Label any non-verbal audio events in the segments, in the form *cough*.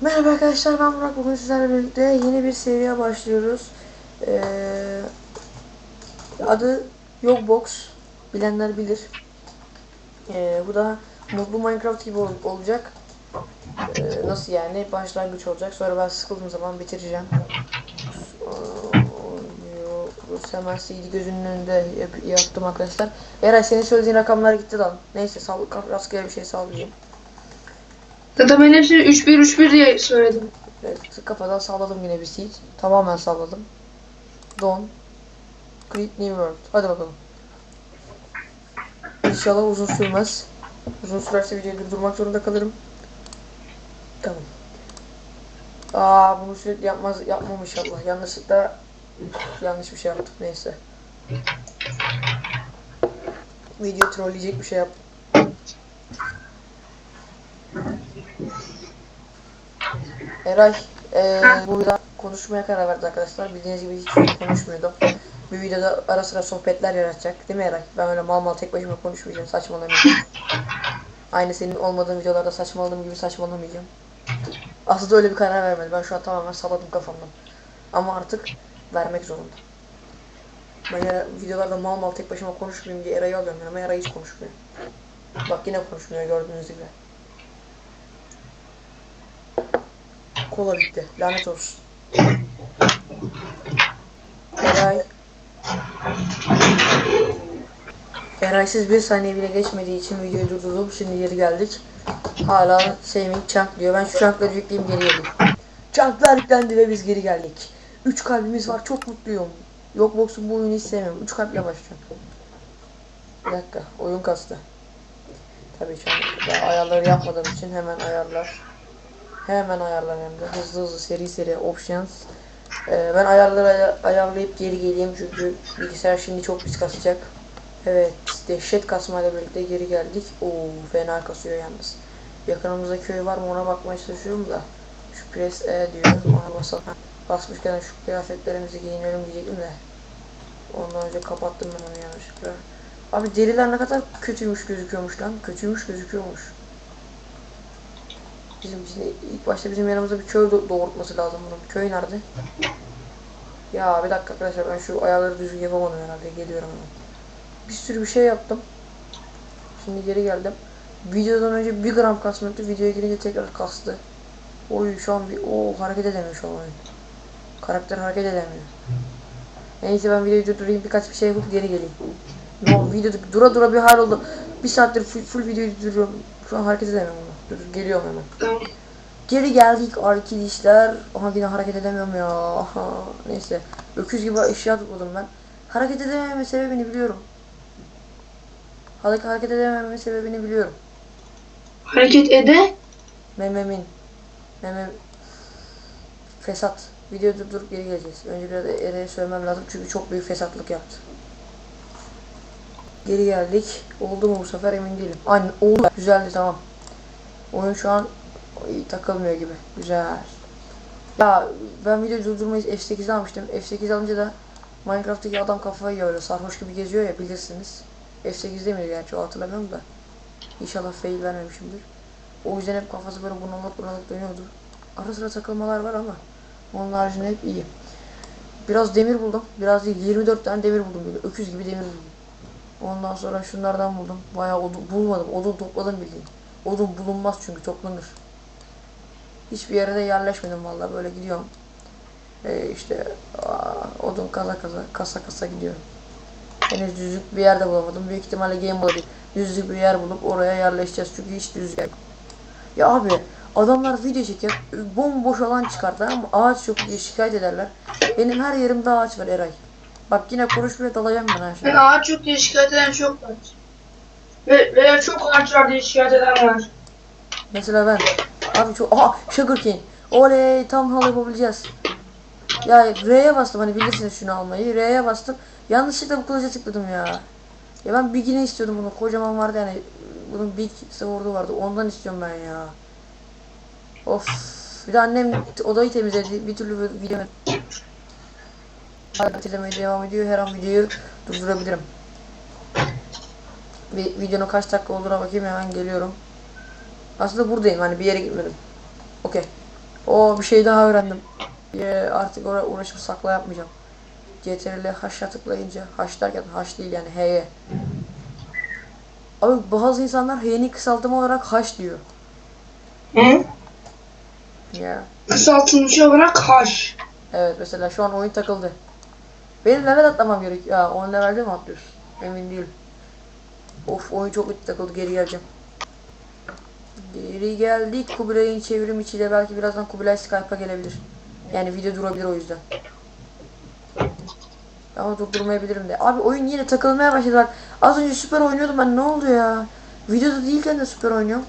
Merhaba arkadaşlar ben Burak bugün sizlerle birlikte yeni bir seriye başlıyoruz. Ee, adı Yogbox bilenler bilir. Ee, bu da mutlu Minecraft gibi ol- olacak. Ee, nasıl yani başlangıç olacak sonra ben sıkıldığım zaman bitireceğim. Hemen CD gözünün önünde yap- yaptım arkadaşlar. Eray senin söylediğin rakamlar gitti lan. Neyse sal rastgele bir şey sallayayım. Zaten ben hepsini 3-1-3-1 diye söyledim. Evet, kafadan salladım yine bir seed. Tamamen salladım. Don. Create New World. Hadi bakalım. İnşallah uzun sürmez. Uzun sürerse videoyu durdurmak zorunda kalırım. Tamam. Aa bunu sürekli yapmaz yapmam inşallah. Yanlışlıkla yanlış bir şey yaptık neyse. Video trolleyecek bir şey yap. Eray, eee burada konuşmaya karar verdi arkadaşlar. Bildiğiniz gibi hiç konuşmuyordum. Bir videoda ara sıra sohbetler yaratacak. Değil mi Eray? Ben öyle mal mal tek başıma konuşmayacağım. Saçmalamayacağım. Aynı senin olmadığın videolarda saçmaladığım gibi saçmalamayacağım. Aslında öyle bir karar vermedim. Ben şu an tamamen salladım kafamdan. Ama artık vermek zorunda. Ben ya videolarda mal mal tek başıma konuşmayayım diye Eray'ı alıyorum ama Eray hiç konuşmuyor. Bak yine konuşmuyor gördüğünüz gibi. Kola bitti. Lanet olsun. Eray. Eraysız bir saniye bile geçmediği için videoyu durdurdum. Şimdi geri geldik. Hala saving chunk diyor. Ben şu chunkları yükleyeyim geri geleyim. Chunklar yüklendi ve biz geri geldik. 3 kalbimiz var. Çok mutluyum. Yok box'un bu oyunu hiç sevmiyorum. 3 kalple başlıyorum. Bir dakika. Oyun kastı. Tabii an daha ayarları yapmadığım için hemen ayarlar. Hemen ayarlar hem hızlı hızlı seri seri options. Ee, ben ayarları aya- ayarlayıp geri geleyim çünkü bilgisayar şimdi çok pis kasacak. Evet dehşet kasmayla birlikte geri geldik. Oo fena kasıyor yalnız. Yakınımızda köy var mı ona bakmaya çalışıyorum da. Şu press E diyor ona basalım. Basmışken şu kıyafetlerimizi giyinelim diyecektim de. Ondan önce kapattım ben onu yanlışlıkla. Abi deriler ne kadar kötüymüş gözüküyormuş lan. Kötüymüş gözüküyormuş. Bizim, bizim ilk başta bizim yanımızda bir köy do- doğurtması lazım bunun. Köy nerede? Ya bir dakika arkadaşlar ben şu ayarları düzgün yapamadım herhalde. Geliyorum. Bir sürü bir şey yaptım. Şimdi geri geldim. Videodan önce bir gram kasmıyordu. Videoya girince tekrar kastı. Oy şu an bir o hareket edemiyor şu an oyun. Karakter hareket edemiyor. Neyse ben videoyu durdurayım birkaç bir şey yapıp geri geleyim. No, videoda dura dura bir hal oldu. Bir saattir full, full videoyu durduruyorum. Şu an hareket edemiyorum onu. Dur, geliyorum hemen. Tamam. Geri geldik arkadaşlar. Aha yine hareket edemiyorum ya. Aha. Neyse. Öküz gibi eşya topladım ben. Hareket edemememin sebebini biliyorum. Hareket edemememin sebebini biliyorum. Hareket ede. Mememin. Memem. Fesat. Videoyu durdurup geri geleceğiz. Önce biraz Ere'ye söylemem lazım çünkü çok büyük fesatlık yaptı. Geri geldik. Oldu mu bu sefer emin değilim. Aynen oldu. Güzeldi tamam. Oyun şu an iyi takılmıyor gibi. Güzel. Ya ben video durdurmayı F8'de almıştım. F8 alınca da Minecraft'taki adam kafayı yiyor sarhoş gibi geziyor ya bilirsiniz. F8'de miydi gerçi o hatırlamıyorum da. İnşallah fail vermemişimdir. O yüzden hep kafası böyle bunalıp bunalıp dönüyordu. Ara sıra takılmalar var ama onun haricinde hep iyi. Biraz demir buldum. Biraz değil 24 tane demir buldum böyle. Öküz gibi demir buldum. Ondan sonra şunlardan buldum. Bayağı odun bulmadım. Odun topladım bildiğin. Odun bulunmaz çünkü toplanır. Hiçbir yere de yerleşmedim vallahi böyle gidiyorum. Ee, işte aa, odun kaza kaza kasa kasa gidiyorum. Henüz düzlük bir yerde bulamadım. Büyük ihtimalle Game Boy'da düzlük bir yer bulup oraya yerleşeceğiz çünkü hiç düzlük yok. Ya abi adamlar video çeker bomboş alan çıkartır ama ağaç yok diye şikayet ederler. Benim her yerimde ağaç var Eray. Bak yine konuşmaya dalacağım ben her Ben şeyi. ağaç yok diye şikayet eden çok var. Ve, veya çok ağaç var diye şikayet eden var. Mesela ben. Abi çok... Aha Sugar Cane. Oley tam hal yapabileceğiz. Ya R'ye bastım hani bilirsiniz şunu almayı. R'ye bastım. Yanlışlıkla bu kılıca tıkladım ya. Ya ben Big'ini istiyordum bunu. Kocaman vardı yani. Bunun Big sword'u vardı. Ondan istiyorum ben ya. Of. Bir de annem odayı temizledi. Bir türlü böyle temizlemeye devam ediyor. Her an videoyu durdurabilirim. Bir videonun kaç dakika olduğuna bakayım hemen geliyorum. Aslında buradayım hani bir yere gitmedim. Okey. O bir şey daha öğrendim. Ee, artık oraya uğraşıp sakla yapmayacağım. CTRL H'a tıklayınca H derken H değil yani H'ye. Abi bazı insanlar H'nin kısaltımı olarak H diyor. Hı? Ya. Kısaltılmış olarak haş. Evet mesela şu an oyun takıldı. Benim level atlamam gerek. Ya 10 levelde mi atlıyorsun? Emin değilim. Of oyun çok kötü takıldı geri geleceğim. Geri geldik. Kubilay'ın çevrim içiyle belki birazdan Kubilay Skype'a gelebilir. Yani video durabilir o yüzden. Ama durdurmayabilirim de. Abi oyun yine takılmaya başladı. Az önce süper oynuyordum ben ne oldu ya? Videoda değilken de süper oynuyorum.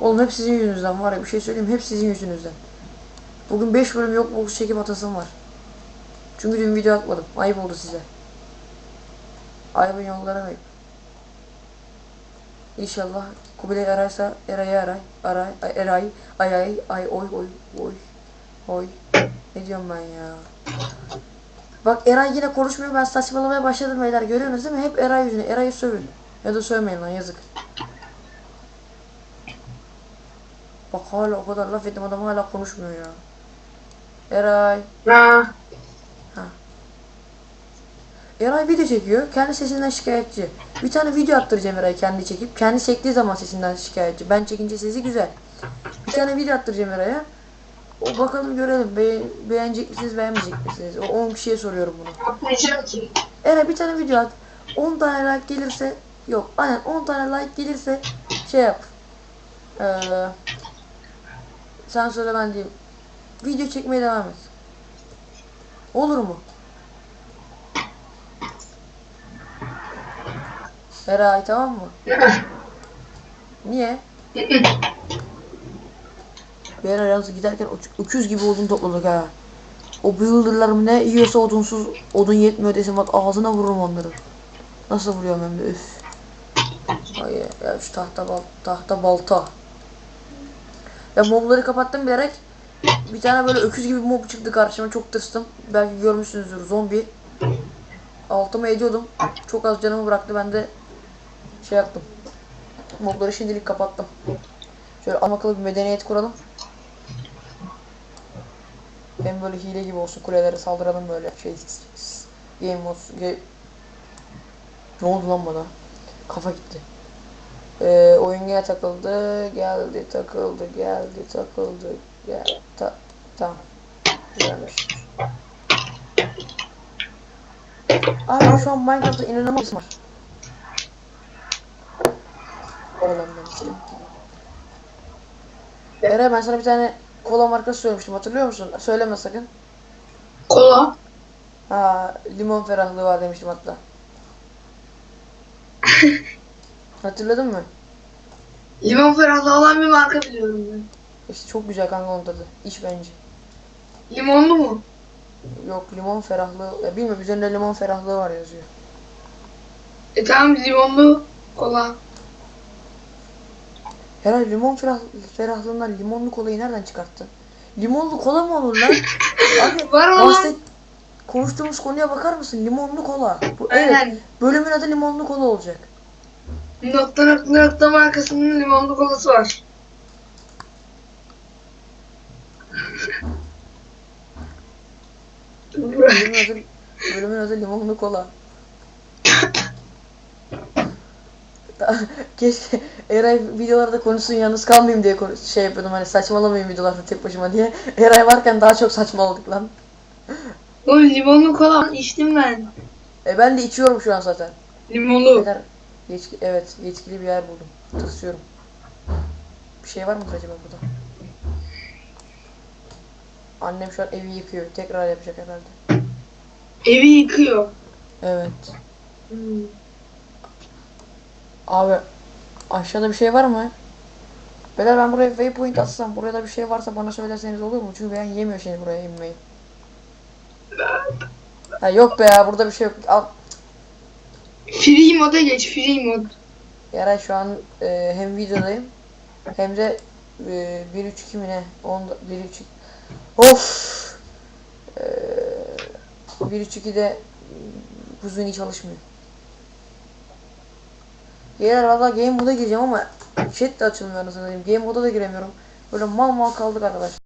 Oğlum hep sizin yüzünüzden var ya bir şey söyleyeyim hep sizin yüzünüzden. Bugün 5 bölüm yok bu çekim atasım var. Çünkü dün video atmadım. Ayıp oldu size. Ayıbın yolları ayıp. İnşallah Kubilay ararsa Eray'ı aray. Aray. Ay, Eray. Ay ay. Ay oy oy. Oy. Oy. Ne diyorum ben ya. Bak Eray yine konuşmuyor. Ben saçmalamaya başladım beyler. Görüyorsunuz değil mi? Hep Eray yüzüne. Eray'ı sövün. Ya da sövmeyin lan yazık. Bak hala o kadar laf ettim adam hala konuşmuyor ya. Eray. Ha. Eray video çekiyor. Kendi sesinden şikayetçi. Bir tane video attıracağım Eray kendi çekip. Kendi çektiği zaman sesinden şikayetçi. Ben çekince sesi güzel. Bir tane video attıracağım Eray'a. O bakalım görelim. Be beğenecek misiniz beğenmeyecek misiniz? O 10 kişiye soruyorum bunu. Eray bir tane video at. 10 tane like gelirse yok. Aynen 10 tane like gelirse şey yap. Ee, sen söyle ben diyeyim. Video çekmeye devam et. Olur mu? Eray tamam mı? Niye? Bir ara yalnız giderken öküz gibi odun topladık ha. O builder'larım ne yiyorsa odunsuz odun yetmiyor desin bak ağzına vururum onları. Nasıl vuruyorum hem de üf. Ay ya şu tahta bal tahta balta. Ya mobları kapattım bilerek. Bir tane böyle öküz gibi mob çıktı karşıma çok tırstım. Belki görmüşsünüzdür zombi. Altıma ediyordum. Çok az canımı bıraktı ben de şey yaptım. Mobları şimdilik kapattım. Şöyle adam akıllı bir medeniyet kuralım. Hem böyle hile gibi olsun kulelere saldıralım böyle şey game mode ge- ne oldu lan bana kafa gitti ee, oyun gene takıldı geldi takıldı geldi takıldı gel ta tamam güzelmiş abi şu an Minecraft'ta inanılmaz var İşte. Eray ben sana bir tane kola markası söylemiştim hatırlıyor musun? Söyleme sakın. Kola. Ha limon ferahlığı var demiştim hatta. *laughs* Hatırladın mı? Limon ferahlığı olan bir marka biliyorum ben. İşte çok güzel kanka onun tadı. İç bence. Limonlu mu? Yok limon ferahlığı. Ya bilmiyorum üzerinde limon ferahlığı var yazıyor. E tamam limonlu kola. Herhalde limon ferah ferahlığından limonlu kolayı nereden çıkarttın? Limonlu kola mı olur lan? *laughs* Abi Var bahset konuştuğumuz konuya bakar mısın? Limonlu kola. Bu, evet. Aynen. Bölümün adı limonlu kola olacak. Nokta nokta nokta markasının limonlu kolası var. Bölümün adı, bölümün adı limonlu kola. *laughs* Keşke Eray videolarda konuşsun yalnız kalmayayım diye konuş- şey yapıyordum hani saçmalamayayım videolarda tek başıma diye. *laughs* Eray varken daha çok saçmaladık lan. *laughs* Oğlum limonlu kola içtim ben. E ben de içiyorum şu an zaten. Limonlu. Beyler, yetki, evet yetkili bir yer buldum. Tırsıyorum. Bir şey var mıdır acaba burada? Annem şu an evi yıkıyor. Tekrar yapacak herhalde. Evi yıkıyor. Evet. Hmm. Abi aşağıda bir şey var mı? Beyler ben buraya waypoint atsam buraya da bir şey varsa bana söylerseniz olur mu? Çünkü ben yemiyor şimdi buraya inmeyi. Ha yok be ya burada bir şey yok. Al. Free moda geç free mod. Yaray şu an e, hem videodayım hem de e, 1.3.2 mi ne? 10 1.3 Of. E, 1.3.2'de Kuzuni çalışmıyor. Yeğer valla game moda gireceğim ama chat de açılmıyor anasını. Game moda da giremiyorum. Böyle mal mal kaldık arkadaşlar.